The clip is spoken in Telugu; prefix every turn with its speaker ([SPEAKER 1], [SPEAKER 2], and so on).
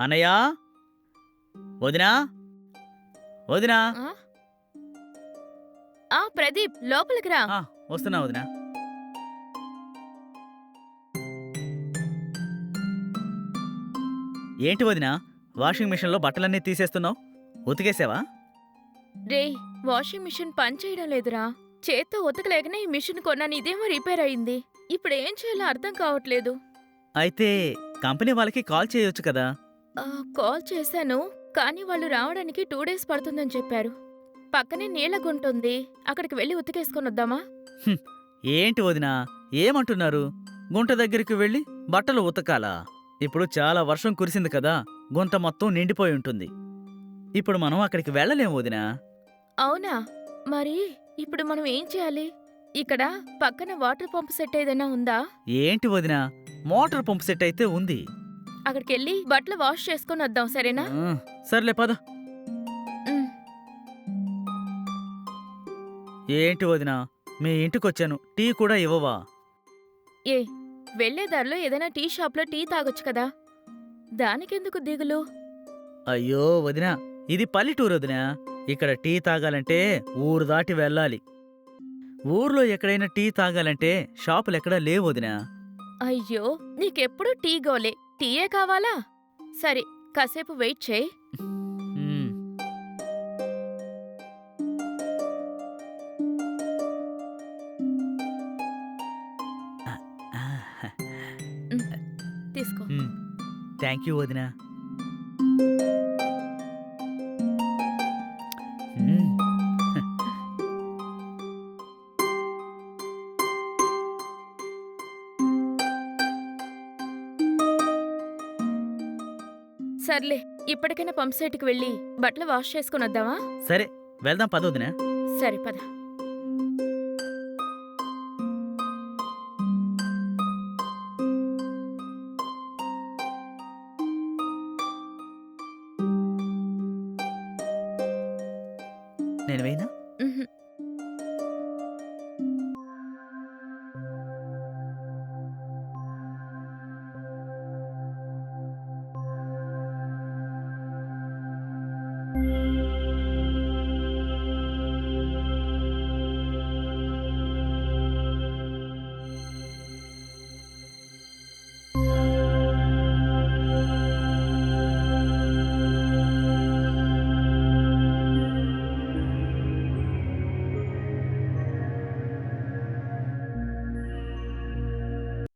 [SPEAKER 1] అన్నయ్య వదినా? వదినా?
[SPEAKER 2] ఆ? ఆ ప్రదీప్ లోపలికి రా.
[SPEAKER 1] ఆ, వస్తున్నా వదినా. ఏంటి వదినా? వాషింగ్ మిషన్లో బట్టలన్నీ తీసేస్తున్నావు? ఉతికేసావా?
[SPEAKER 2] రే వాషింగ్ మిషన్ పని చేయడం లేదురా. చేత్తో ఉతకలేకనే ఈ మిషన్ కొన్నాను ఇదేమో రిపేర్ అయింది. ఇప్పుడు ఏం చేయాలో అర్థం కావట్లేదు.
[SPEAKER 1] అయితే కంపెనీ వాళ్ళకి కాల్ చేయొచ్చు కదా?
[SPEAKER 2] కాల్ చేశాను కానీ వాళ్ళు రావడానికి టూ డేస్ పడుతుందని చెప్పారు. పక్కనే నీళ్ళ గుంటుంది అక్కడికి వెళ్ళి ఉతికేసుకొని వద్దామా
[SPEAKER 1] ఏంటి వదినా ఏమంటున్నారు? గుంట దగ్గరికి వెళ్ళి బట్టలు ఉతకాలా? ఇప్పుడు చాలా వర్షం కురిసింది కదా గుంట మొత్తం నిండిపోయి ఉంటుంది. ఇప్పుడు మనం అక్కడికి వెళ్ళలేం వదినా.
[SPEAKER 2] అవునా? మరి ఇప్పుడు మనం ఏం చేయాలి? ఇక్కడ పక్కన వాటర్ పంప్ సెట్ ఏదైనా ఉందా?
[SPEAKER 1] ఏంటి వదినా మోటార్ పంప్ సెట్ అయితే ఉంది.
[SPEAKER 2] అక్కడికి వెళ్ళి బట్టలు వాష్ చేసుకొని వద్దాం సరేనా?
[SPEAKER 1] ఆ, సర్లే పద.
[SPEAKER 2] ఉమ్.
[SPEAKER 1] ఏంటి వదినా మీ ఇంటికొచ్చాను టీ కూడా ఇవ్వవా?
[SPEAKER 2] ఏ వెళ్ళేదారిలో ఏదైనా టీ షాప్లో టీ తాగొచ్చు కదా? దానికెందుకు దిగులు?
[SPEAKER 1] అయ్యో వదినా ఇది పల్లెటూరు వదినా. ఇక్కడ టీ తాగాలంటే ఊరు దాటి వెళ్ళాలి. ఊర్లో ఎక్కడైనా టీ తాగాలంటే షాపులు ఎక్కడా లేవు వదినా.
[SPEAKER 2] అయ్యో నీకెప్పుడు టీ గోలే. టీయే కావాలా? సరే కాసేపు వెయిట్ చేయి.
[SPEAKER 1] మ్మ్.
[SPEAKER 2] తీసుకో.
[SPEAKER 1] మ్మ్. థ్యాంక్ యూ వదినా.
[SPEAKER 2] సర్లే ఇప్పటికైనా పంప్ సెట్కి వెళ్ళి బట్టలు వాష్ చేసుకుని వద్దామా
[SPEAKER 1] సరే వెళ్దాం పదవుదినా
[SPEAKER 2] సరే పద. నేను వేయనా? Thank you.